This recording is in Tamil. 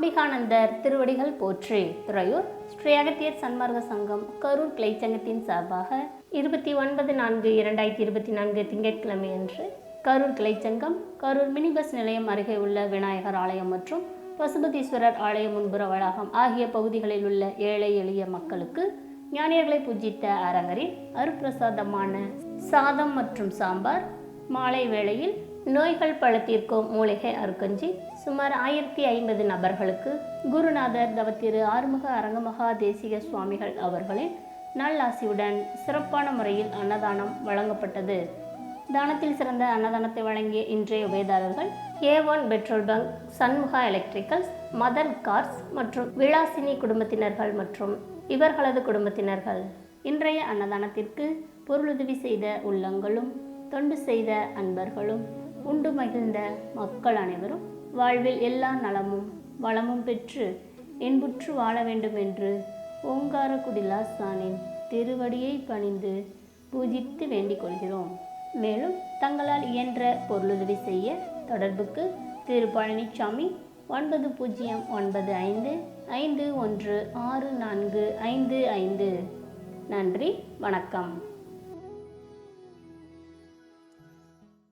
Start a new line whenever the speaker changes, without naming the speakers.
அம்பிகானந்தர் திருவடிகள் போற்றி. துறையூர் ஸ்ரீ அகத்தியர் சன்மார்க்க சங்கம் கரூர் கிளைச்சங்கத்தின் சார்பாக இருபத்தி ஒன்பது நான்கு இரண்டாயிரத்தி இருபத்தி நான்கு திங்கட்கிழமை அன்று கரூர் கிளைச்சங்கம் கரூர் மினி பஸ் நிலையம் அருகே உள்ள விநாயகர் ஆலயம் மற்றும் பசுபதீஸ்வரர் ஆலய முன்புற வளாகம் ஆகிய பகுதிகளில் உள்ள ஏழை எளிய மக்களுக்கு ஞானியர்களை பூஜித்த அரங்கரின் அருப்பிரசாதமான சாதம் மற்றும் சாம்பார். மாலை வேளையில் நோய்கள் பழத்திற்கும் மூலிகை அருக்கஞ்சி. சுமார் ஆயிரத்தி ஐம்பது நபர்களுக்கு குருநாதர் தவத்திரு ஆறுமுக அரங்கமகா தேசிக சுவாமிகள் அவர்களின் நல்லாசியுடன் சிறப்பான முறையில் அன்னதானம் வழங்கப்பட்டது. தானத்தில் சிறந்த அன்னதானத்தை வழங்கிய இன்றைய உபயதாரர்கள் A one petrol bunk Shanmuga electricals Madhan cars மற்றும் விலாசினி குடும்பத்தினர்கள் மற்றும் இவர்களது குடும்பத்தினர்கள். இன்றைய அன்னதானத்திற்கு பொருளுதவி செய்த உள்ளங்களும் தொண்டு செய்த அன்பர்களும் உண்டு மகிழ்ந்த மக்கள் அனைவரும் வாழ்வில் எல்லா நலமும் வளமும் பெற்று இன்புற்று வாழ வேண்டும் என்று ஓங்கார குடிலாசானின் திருவடியை பணிந்து பூஜித்து வேண்டிக் கொள்கிறோம். மேலும் தங்களால் இயன்ற பொருளுதவி செய்ய தொடர்புக்கு திரு பழனிசாமி ஒன்பது பூஜ்ஜியம் ஒன்பது ஐந்து ஐந்து ஒன்று ஆறு நான்கு ஐந்து ஐந்து. நன்றி வணக்கம்.